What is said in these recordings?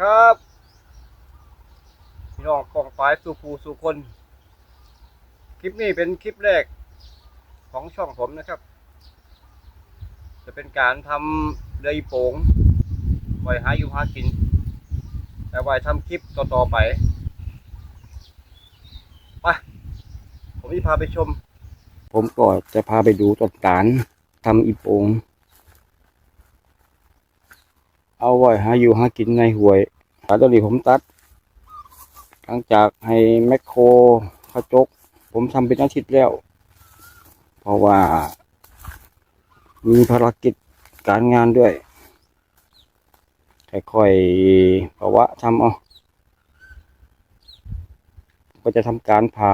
ครับพี่น้องกองฝ่ายสู่ผู้สู่คน คลิปนี้เป็นคลิปแรกของช่องผมนะครับ จะเป็นการทำเรือโป่งไว้หาอยู่หากิน แต่ไว้ทำคลิปต่อๆไปไปผมจะพาไปชม ผมก็จะพาไปดูต้นตาลทำอีโป่ง เอาไว้หาอยู่หากินในห้วยแต่ตอนนี้ผมตัด หลังจากให้แมคโครเขาจก ผมทำเป็นอาทิตย์แล้ว เพราะว่า มีภารกิจการงานด้วยค่อยๆภาวะทำเอาก็จะทำการผ่า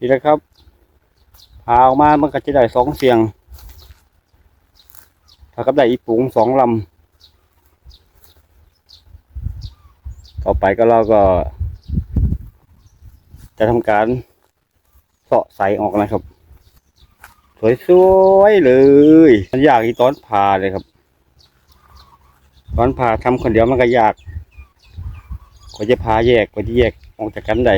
นี่นะครับพาออกมามันก็จะได้สองเสียงถ้ากับได้อีปุ๋งสองลำต่อไปก็เราก็ จะทำการเสาะใสออกนะครับ สวยๆเลยมันยากอีตอนผ่าเลยครับ ตอนผ่าทำคนเดียวมันก็ยากกว่าจะผ่าแยกกว่าจะแยกออกจากกันได้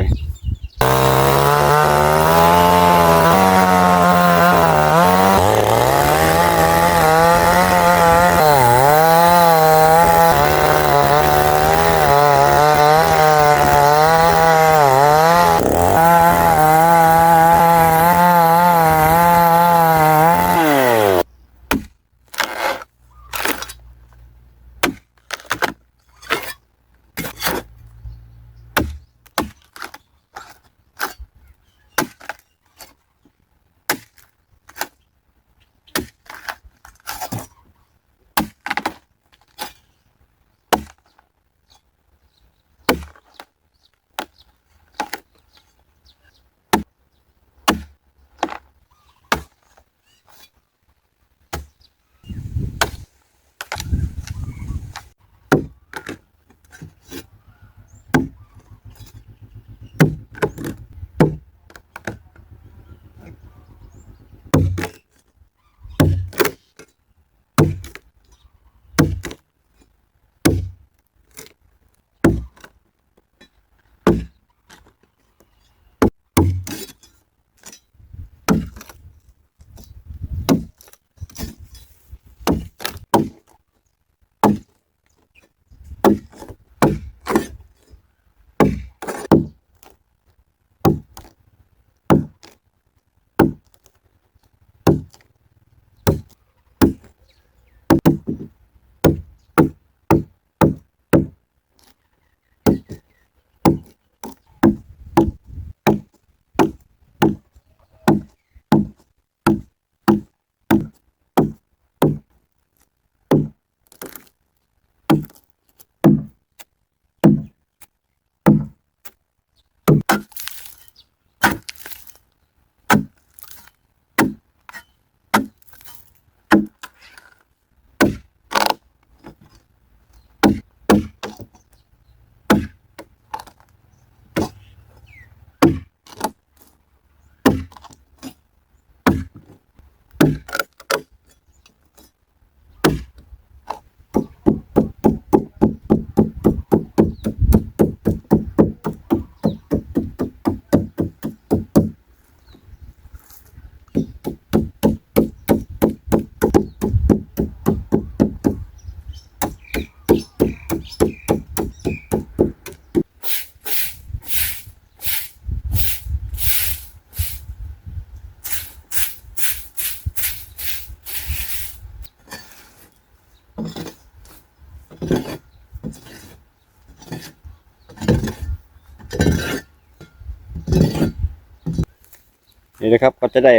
นี่นะครับก็จะได้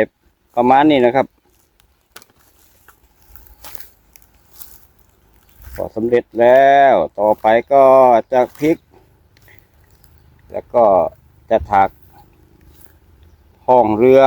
ประมาณนี้นะครับก็สำเร็จแล้วต่อไปก็จะพลิก แล้วก็จะถักห้องเรือ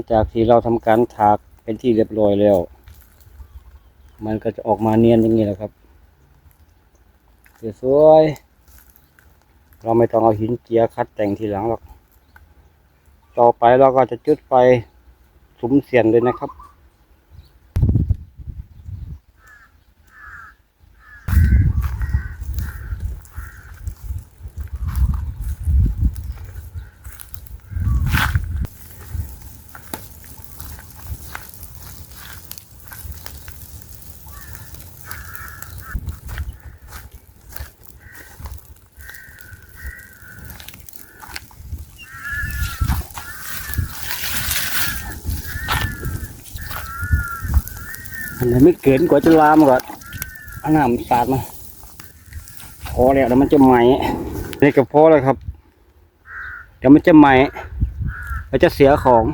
งจากที่เราทำการถากเป็นที่เรียบร้อยแล้ว มันก็จะออกมาเนียนอย่างนี้แหละครับสวยๆเราไม่ต้องเอาหินเกียคัดแต่งทีหลังหรอก ต่อไปเราก็จะจุดไฟสุมเสียนเลยนะครับ อันไหนไม่เกินกว่าจะลามก่อนเอาน้ำสาดมาพอแล้วเดี๋ยวมันจะไหมนี่ก็พอแล้วครับเดี๋ยวมันจะไหมแล้วจะเสียของ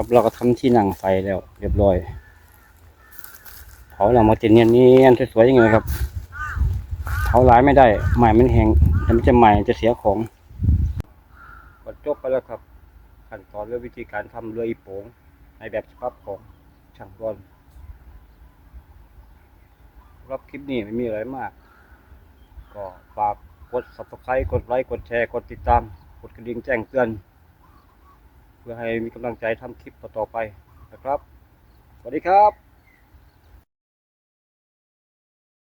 ครับเราก็ทำที่นั่งไฟแล้ว เรียบร้อยเผาเรามาจะเนียนนียนสวยๆอย่างเงี้ยครับเผาหลายไม่ได้ใหม่มันแห้งแต่มันจะใหม่จะเสียของก็จบไปแล้วครับขั้นตอนเรื่องวิธีการทำเรืออีโปงในแบบฉบับของช่างรอนรับคลิปนี้ไม่มีอะไรมาก ก็ฝากกด subscribe กดไลค์ กดแชร์ กดติดตาม กดกระดิ่งแจ้งเตือน พื่อให้มีกำลังใจทำคลิปต่อๆไปนะครับ สวัสดีครับ